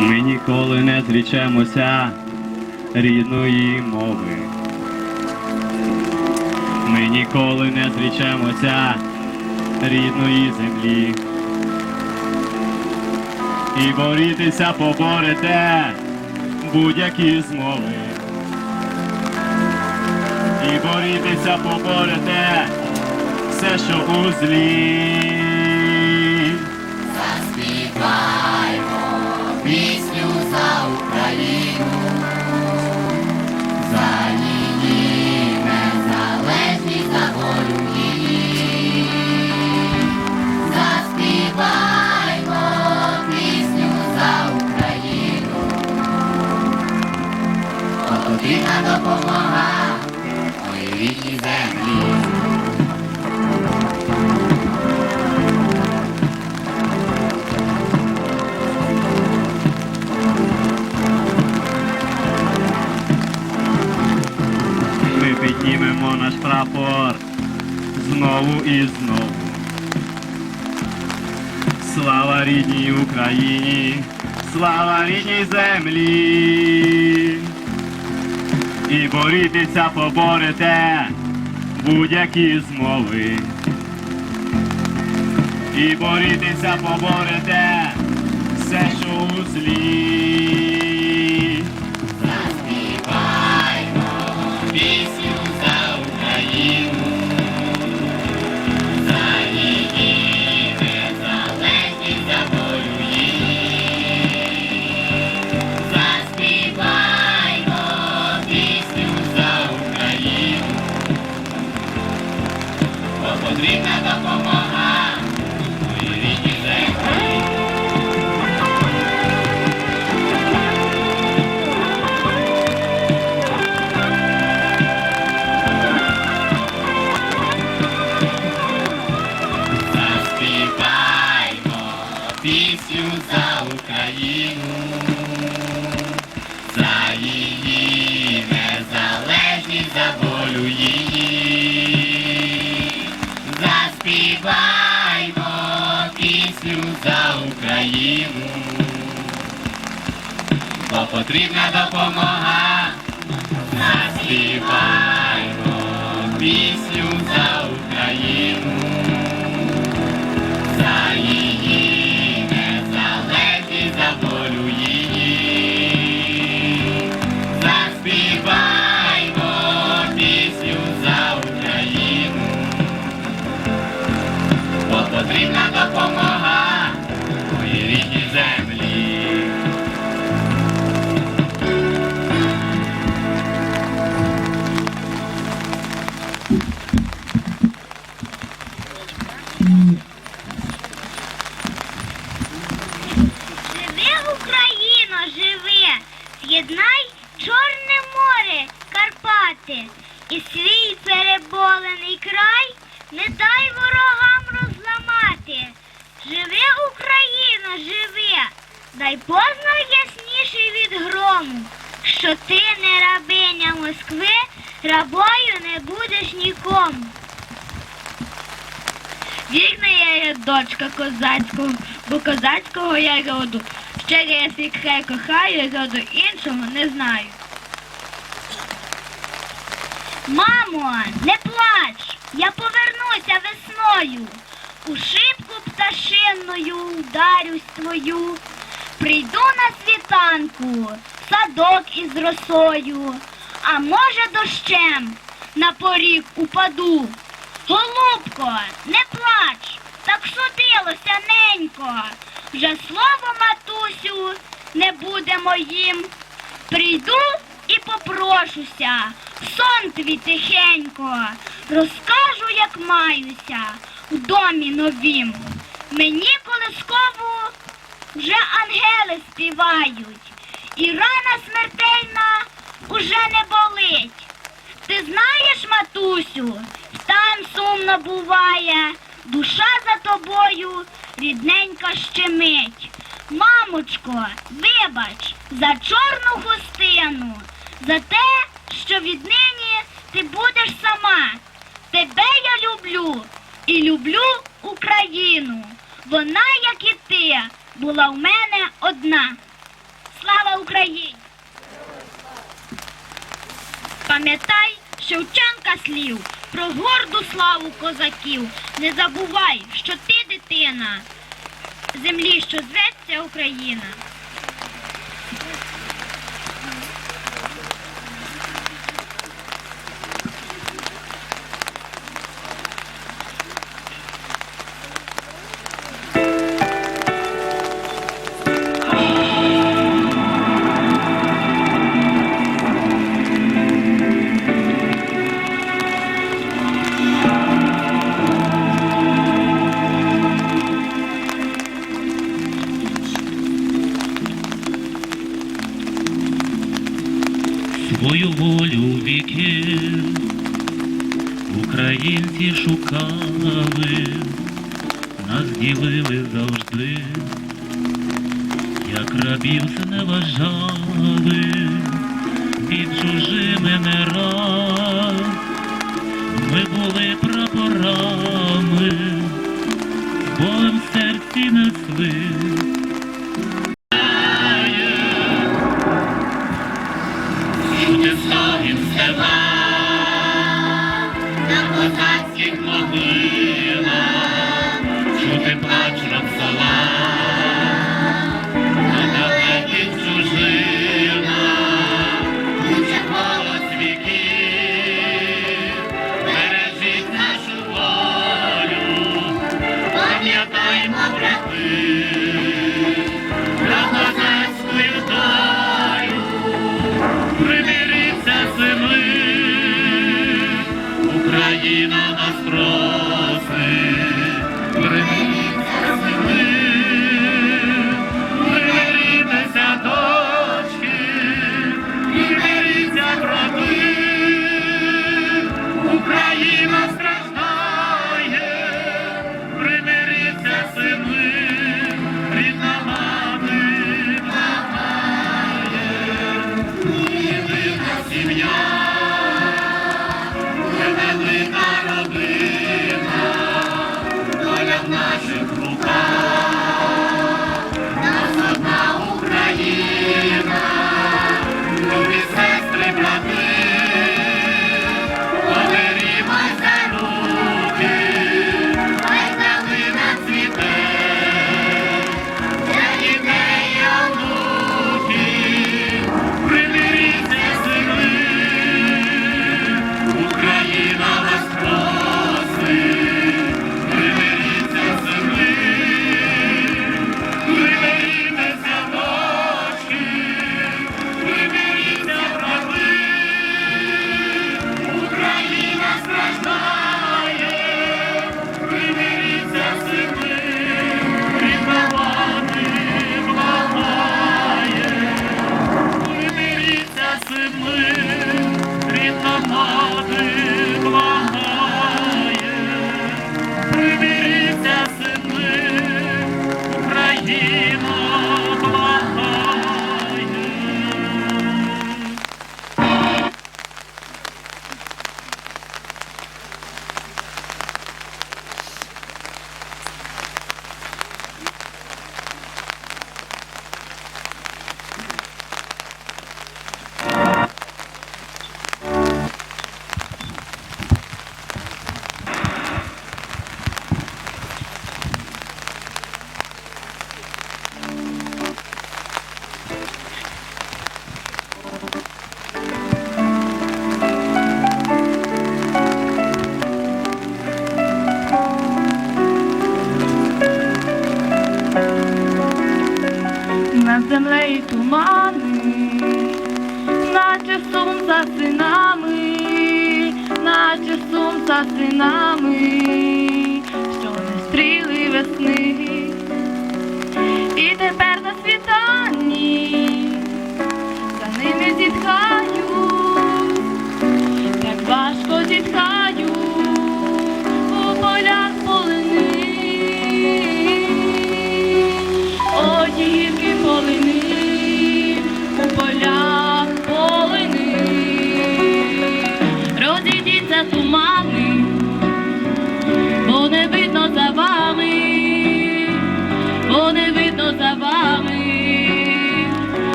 Ми ніколи не зрічемося рідної мови. Ми ніколи не зрічемося рідної землі. І борітися поборете будь-які змови. І борітися поборете все, що у злі. Пісню за Україну, піднімемо наш прапор знову і знову. Слава рідній Україні, слава рідній землі. І борітися поборете будь-які змови. І борітися поборете все, що у злі. Потрібна допомога потрібна допомога. Заспіваймо дай познак ясніший від грому, що ти не рабиня Москви, рабою не будеш нікому. Вірна я є дочка козацького, бо козацького я роду. Ще я свій край кохаю, роду іншого не знаю. Мамо, не плач, я повернуся весною. У шибку пташинною вдарюсь твою. Прийду на світанку, садок із росою, а може дощем на поріг упаду. Голубко, не плач, так судилося ненько. Вже слово, матусю, не буде моїм. Прийду і попрошуся, сон твій тихенько, розкажу, як маюся у домі новім. Мені колискову вже ангели співають, і рана смертельна уже не болить. Ти знаєш, матусю, там сумно буває, душа за тобою рідненька щемить. Мамочко, вибач, за чорну хустину, за те, що віднині ти будеш сама. Тебе я люблю і люблю Україну. Вона пам'ятай Шевченка слів про горду славу козаків. Не забувай, що ти дитина, землі, що зветься Україна. українці шукали, нас ділили завжди, як рабів зневажали, під чужими не раз ми були прапорами, болем серці несли. Запам'ятаймо брати. весни, і тепер на світанні, за ними зітхаю, так важко зітхаю у полях полини, о дірки полини, у полях полини, розійдіться з.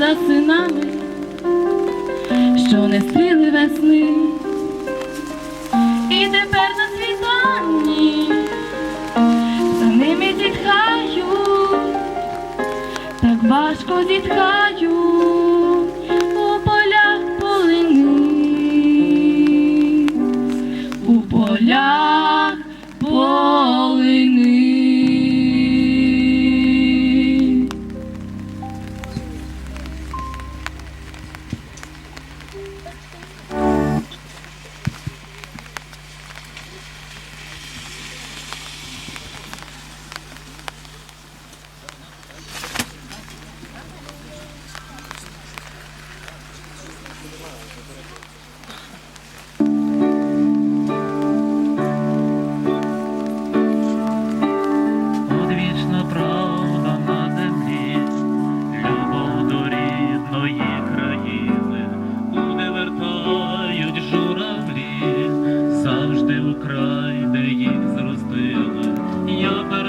за синами, що не стріли весни, і тепер на світанні за ними зітхаю, так важко зітхаю.